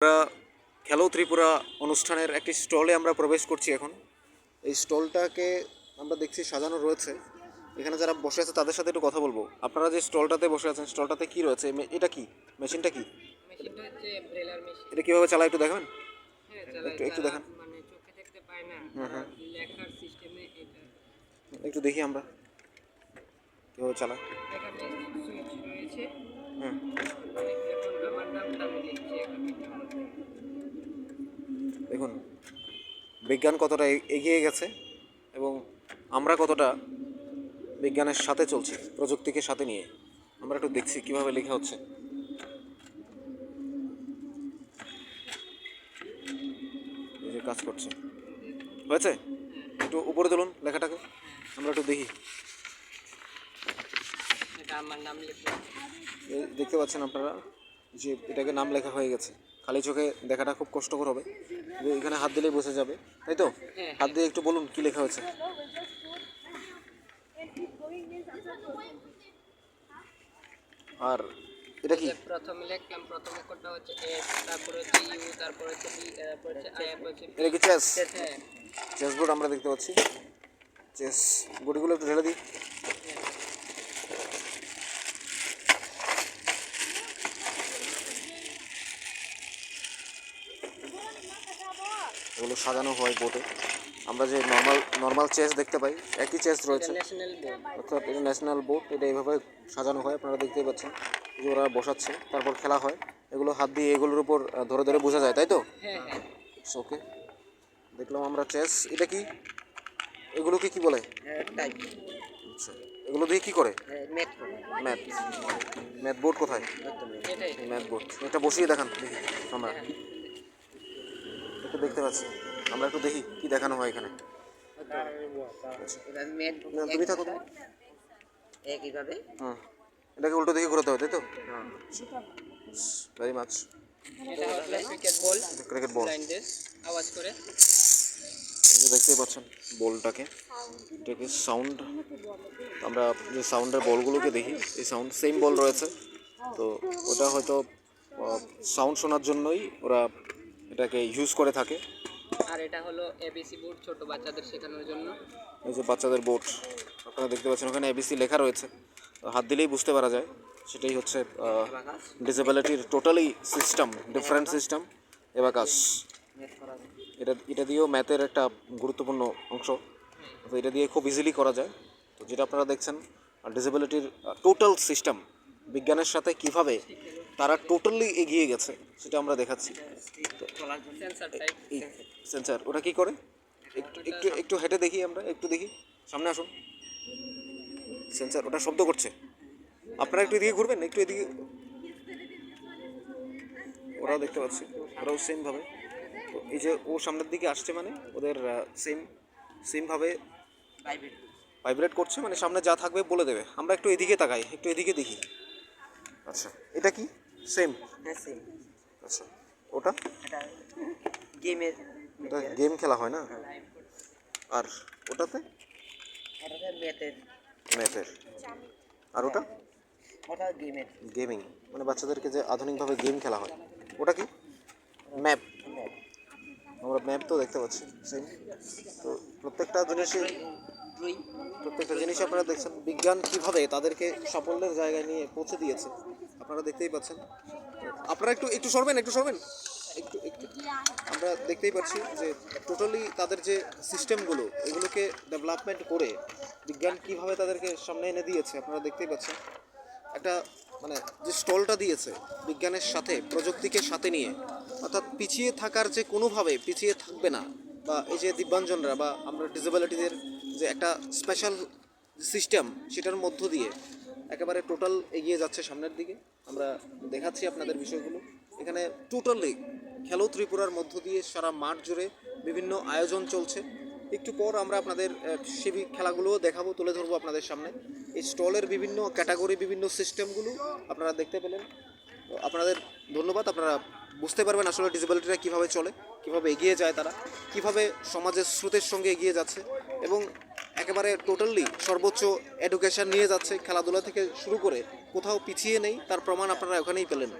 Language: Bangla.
আমরা খেলো ত্রিপুরা অনুষ্ঠানের একটি স্টলে আমরা প্রবেশ করছি এখন। এই স্টলটাকে আমরা দেখছি সাজানো রয়েছে। এখানে যারা বসে আছে তাদের সাথে একটু কথা বলব। আপনারা যে স্টলটাতে বসে আছেন স্টলটাতে কি রয়েছে? এটা কি? মেশিনটা কি? এটা কীভাবে চালায় একটু দেখাবেন? হ্যাঁ একটু- একটু দেখান। মানে একটু দেখি আমরা। কীভাবে চালায়? হুম। দেখুন বিজ্ঞান কতটা এগিয়ে গেছে এবং আমরা কতটা বিজ্ঞানের সাথে চলছি প্রযুক্তিকে সাথে নিয়ে। আমরা একটু দেখছি কীভাবে লেখা হচ্ছে। এই যে কাজ করছে। হয়েছে? একটু উপরে তুলুন লেখাটাকে। আমরা একটু দেখি। দেখতে পাচ্ছেন আপনারা? যে এটাকে নাম লেখা হয়ে গেছে। খালি চোখে দেখাটা খুব কষ্টকর হবে। যে এখানে হাত দিলেই বসে যাবে। তাই তো? হ্যাঁ, হাত দিয়ে একটু বলুন কি লেখা হয়েছে। আর এটা কি? প্রথমে লিখলাম প্রথম অক্ষরটা হচ্ছে এস তারপর হচ্ছে ইউ তারপর হচ্ছে বি তারপর হচ্ছে আই হচ্ছে এটা কি চেস? হ্যাঁ। চেস বোর্ড আমরা দেখতে পাচ্ছি। চেস গুটিগুলো একটু ঢেলে দিই। সাজানো হয় বোর্ডে আমরা যে নর্মাল নর্মাল চেস দেখতে পাই একই চেস রয়েছে। অর্থাৎ এটা ন্যাশনাল বোর্ড এটা এইভাবে সাজানো হয় আপনারা দেখতেই পাচ্ছেন। যে ওরা বসাচ্ছে তারপর খেলা হয়। এগুলো হাত দিয়ে এগুলোর উপর ধরে ধরে বোঝা যায় তাই তো? হ্যাঁ হ্যাঁ। ওকে দেখলাম আমরা চেস এটা কি? এগুলোকে কি বলে? আচ্ছা। এগুলো দিয়ে কি করে? ম্যাথ ম্যাথ বোর্ড কোথায়? ম্যাথ বোর্ড এটা বসিয়ে দেখান দেখি আমরা। একটু দেখতে পাচ্ছি। আমরা একটু দেখি কি দেখানো হয় এখানে। তুমি থাকো একইভাবে এটাকে উল্টো দিকে ঘোরাতে হয় তাই তো? ভেরি এটা ক্রিকেট বল ক্রিকেট আওয়াজ করে দেখতেই পাচ্ছেন বলটাকে। এটাকে সাউন্ড আমরা যে সাউন্ডের বলগুলোকে দেখি, এই সাউন্ড সেম বল রয়েছে। তো ওটা হয়তো সাউন্ড শোনার জন্যই ওরা এটাকে ইউজ করে থাকে। আর এটা হলো এবিসি বোর্ড ছোট বাচ্চাদের শেখানোর জন্য। এই যে বাচ্চাদের বোর্ড আপনারা দেখতে পাচ্ছেন ওখানে এবিসি লেখা রয়েছে। হাত দিলেই বুঝতে পারা যায়, সেটাই হচ্ছে ডিসেবিলিটির totally system different system abacus এটা এটা দিয়েও ম্যাথের একটা গুরুত্বপূর্ণ অংশ। তো এটা দিয়ে খুব ইজিলি করা যায়। তো যেটা আপনারা দেখছেন ডিসেবিলিটির টোটাল সিস্টেম বিজ্ঞানের সাথে কীভাবে তারা টোটালি এগিয়ে গেছে, সেটা আমরা দেখাচ্ছি। সেন্সার ওটা কি করে? একটু একটু একটু হেঁটে দেখি আমরা, একটু দেখি। সামনে আসুন। সেন্সার, ওটা শব্দ করছে। আপনারা একটু এদিকে ঘুরবেন, একটু এদিকে ওরাও দেখতে পাচ্ছি, ওরাও সেমভাবে তো এই যে ও সামনের দিকে আসছে মানে ওদের সেম সেমভাবে ভাইব্রেট করছে মানে সামনে যা থাকবে বলে দেবে। আমরা একটু এদিকে তাকাই, একটু এদিকে দেখি। আচ্ছা এটা কি? সেম হ্যাঁ সেম আচ্ছা ওটা? এটা গেমের এটা গেম খেলা হয় না? আর ওটাতে? এটা ম্যাথের ম্যাথের আর ওটা? ওটা গেমের। গেমিং মানে বাচ্চাদেরকে যে আধুনিকভাবে গেম খেলা হয়। ওটা কি? ম্যাপ আমরা ম্যাপ তো দেখতে পাচ্ছি সেম তো প্রত্যেকটা জিনিসই প্রত্যেকটা জিনিস আপনারা দেখছেন। বিজ্ঞান কীভাবে তাদেরকে সাফল্যের জায়গায় নিয়ে পৌঁছে দিয়েছে? আপনারা দেখতেই পাচ্ছেন। আপনারা একটু একটু সরবেন একটু সরবেন। একটু একটু। আমরা দেখতেই পাচ্ছি যে টোটালি তাদের যে সিস্টেমগুলো এগুলোকে ডেভেলপমেন্ট করে বিজ্ঞান কীভাবে তাদেরকে সামনে এনে দিয়েছে, আপনারা দেখতেই পাচ্ছেন। একটা মানে যে স্টলটা দিয়েছে বিজ্ঞানের সাথে, প্রযুক্তিকে সাথে নিয়ে, অর্থাৎ পিছিয়ে থাকার যে কোনোভাবে পিছিয়ে থাকবে না, বা এই যে দিব্যাঞ্জনরা বা আমরা ডিসেবিলিটিদের যে একটা স্পেশাল সিস্টেম সেটার মধ্য দিয়ে একেবারে টোটাল এগিয়ে যাচ্ছে সামনের দিকে। আমরা দেখাচ্ছি আপনাদের বিষয়গুলো। এখানে টোটালি খেলো ত্রিপুরার মধ্য দিয়ে সারা মাঠ জুড়ে বিভিন্ন আয়োজন চলছে। একটু পর আমরা আপনাদের সেই খেলাগুলোও দেখাবো, তুলে ধরবো আপনাদের সামনে। এই স্টলের বিভিন্ন ক্যাটাগরি বিভিন্ন সিস্টেমগুলো আপনারা দেখতে পেলেন। আপনাদের ধন্যবাদ। আপনারা বুঝতে পারবেন আসলে ডিসেবিলিটিরা কীভাবে চলে, কীভাবে এগিয়ে যায় তারা, কীভাবে সমাজের স্রোতের সঙ্গে এগিয়ে যাচ্ছে এবং একেবারে টোটালি সর্বোচ্চ এডুকেশন নিয়ে যাচ্ছে, খেলাধুলা থেকে শুরু করে কোথাও পিছিয়ে নেই, তার প্রমাণ আপনারা ওখানেই পেলেন।